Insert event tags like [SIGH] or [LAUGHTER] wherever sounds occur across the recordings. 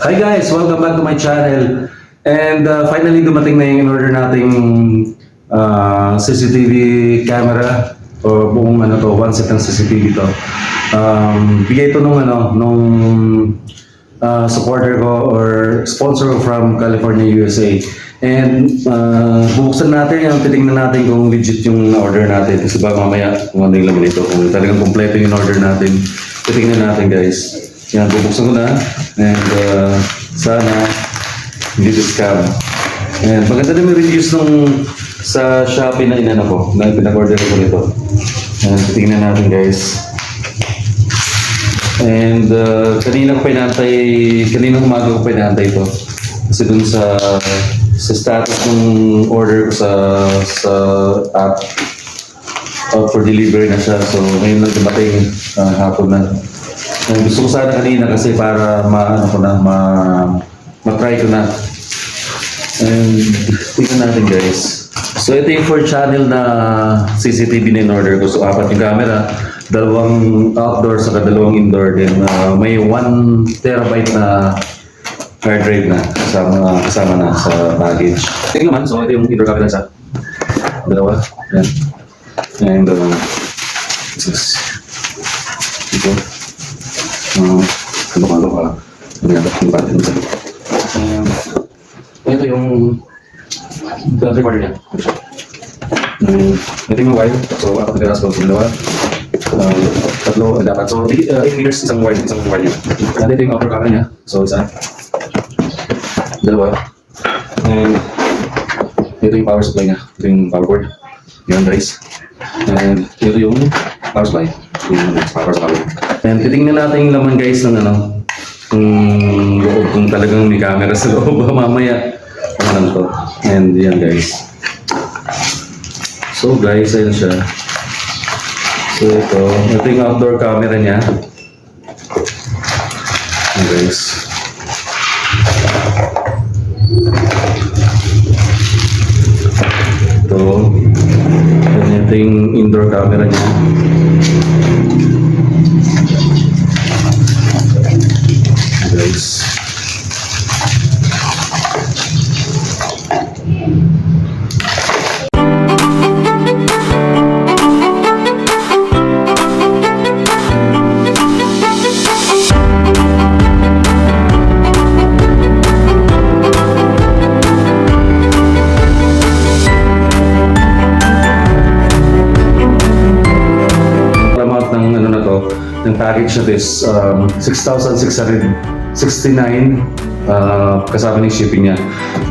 Hi guys! Welcome back to my channel. And uh, finally dumating na yung in-order nating uh, CCTV camera o buong ano to, one set ng CCTV to. Um, bigay ito nung ano, nung uh, supporter ko or sponsor ko from California, USA. And uh, bubuksan natin yan, titingnan natin kung legit yung order natin. Kasi baka mamaya kung ano yung laman nito, kung talagang kompleto yung order natin. Titingnan natin guys. Yan, bubuksan ko na. And uh, sana hindi scam. And maganda din yung reviews nung sa Shopee na inano ko, na pinag-order ko nito. And titingnan natin guys. And uh, kanina ko pinantay, kanina umaga ko pinantay ito. Kasi dun sa sa status ng order ko sa sa app out for delivery na siya. So ngayon lang dumating uh, hapon na. And gusto ko sana kanina kasi para ma ano ko na ma ma-try ko na. And tingnan natin guys. So ito yung 4 channel na CCTV na in-order ko. So apat yung camera, dalawang outdoor sa dalawang indoor din. Uh, may 1 terabyte na hard drive na kasama, kasama na sa baggage. Tingnan naman, so ito yung indoor camera sa dalawa. Yan. Uh, this is ito. Uh, ano ka, ano ka, ano ka. Um, ito yung the recorder niya. Um, ito yung wire. So, apat na piraso ko. Dalawa. Um, tatlo, eh, dapat. So, 8 meters isang wire, isang wire niya. And ito yung upper camera niya. So, isa. Dalawa. And ito yung power supply niya. Ito yung power cord. Yan guys. And ito yung power supply. Yung power supply. And titingnan natin yung laman guys ng ano, kung loob, kung talagang may camera sa loob [LAUGHS] mamaya. Ano to. And yan guys. So guys, ayun siya. So ito, ito yung outdoor camera niya. Ayan guys. Ito. And ito yung indoor camera niya. To, ng package na this, um, 6,669 uh, kasama ng shipping niya.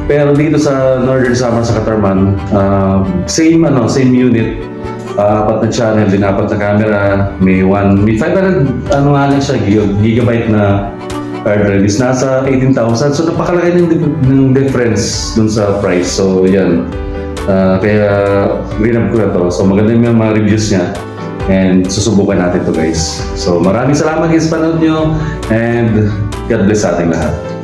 Pero dito sa Northern Samar sa Katarman, uh, same ano, same unit, uh, apat na channel, din apat na camera, may one, may 500, ano nga lang siya, gig- gigabyte na hard drive is nasa 18,000. So napakalaki ng, ng difference dun sa price. So yan. Uh, kaya rinab ko na to. So maganda yung mga reviews niya. And susubukan natin to guys. So maraming salamat guys panood nyo. And God bless sa ating lahat.